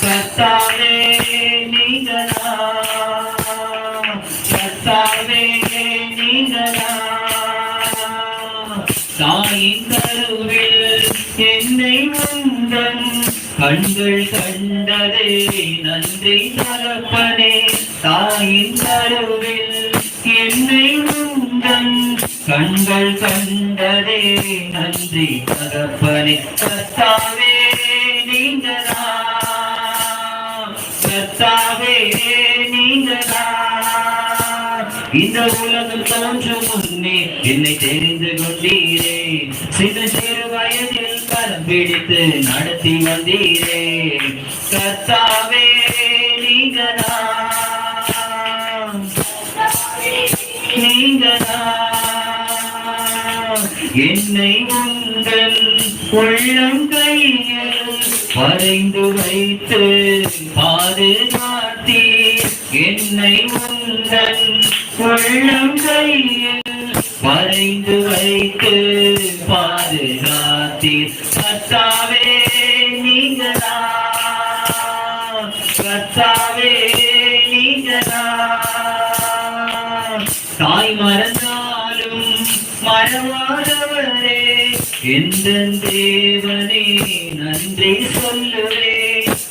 கத்தாவே நீங்களா? கத்தாவே நீங்களா? தாயின் கருவில் என்னை உந்தன். கண்கள் கண்டதே நன்றி தரப்பனே தாயின் கருவில் என்னை உந்தன். கண்கள் கண்டதே நன்றி தரப்பனே சத்தாவே இந்த உலகம் தோன்று முன்னே என்னை தெரிந்து கொண்டீரே. சிறு சிறு வயதில் கரம் பிடித்து நடத்தி வந்தீரே. கத்தாவே நீங்களா நீங்களா என்னை உங்கள் உள்ளம் கையில் வரைந்து வைத்து பாதுகா என்னை உங்கள் உள்ளம் கையில் மறைந்து வைத்து பாதுகாத்தீர். கத்தாவே நீங்களா? கத்தாவே நீங்களா? தாய் மறந்தாலும் மறவாதவரே எந்த தேவனே நன்றி சொல்லுவே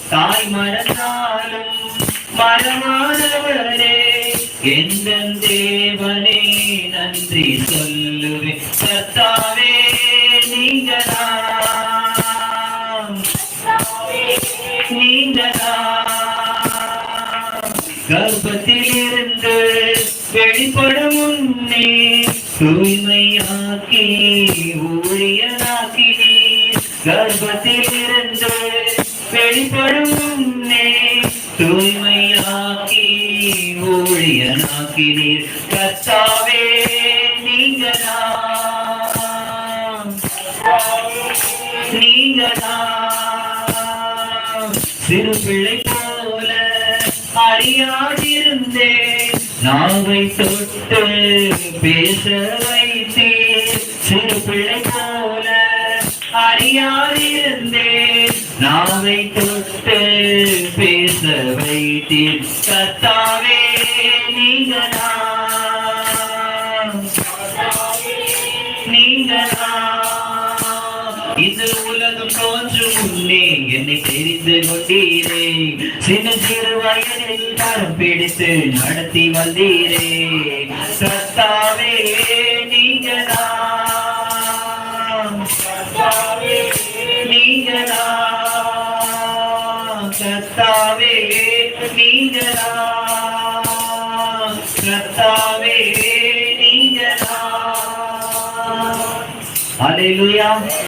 தாய் மறந்தாலும் மறவாதவரே எந்த தேவனே நன்றி சொல்லுவே கத்தாவே நீங்களா நீங்களா கர்ப்பத்தில் வெளிப்படும் முன்னே தூய்மையாக்கி ஊழியனாக்கினே கர்ப்பத்திலிருந்து வெளிப்படும் முன்னே தூய்மை ஊழியனாக்கினீர் கத்தாவே நீங்களா நீங்களா சிறு பிள்ளை போல அறியாதிருந்தேன். நாவை தொட்டு பேச வைத்தேன். சிறு பிள்ளை போல அறியாதிருந்தேன். நாவை தொட்டு பேச வைத்தேன். கத்தாவே நீங்களா நீங்களா இது உலகம் தோன்றும் முன்னே என்னை தெரிந்து கொண்டீரே. சின்ன சிறு வயதில் கரம் பிடித்து நடத்தி வந்தீரே. சத்தாவே நீங்களா கத்தாவே நீங்களா கத்தாவே நீங்களா கர்த்தாவே நீங்க அலையிலுயா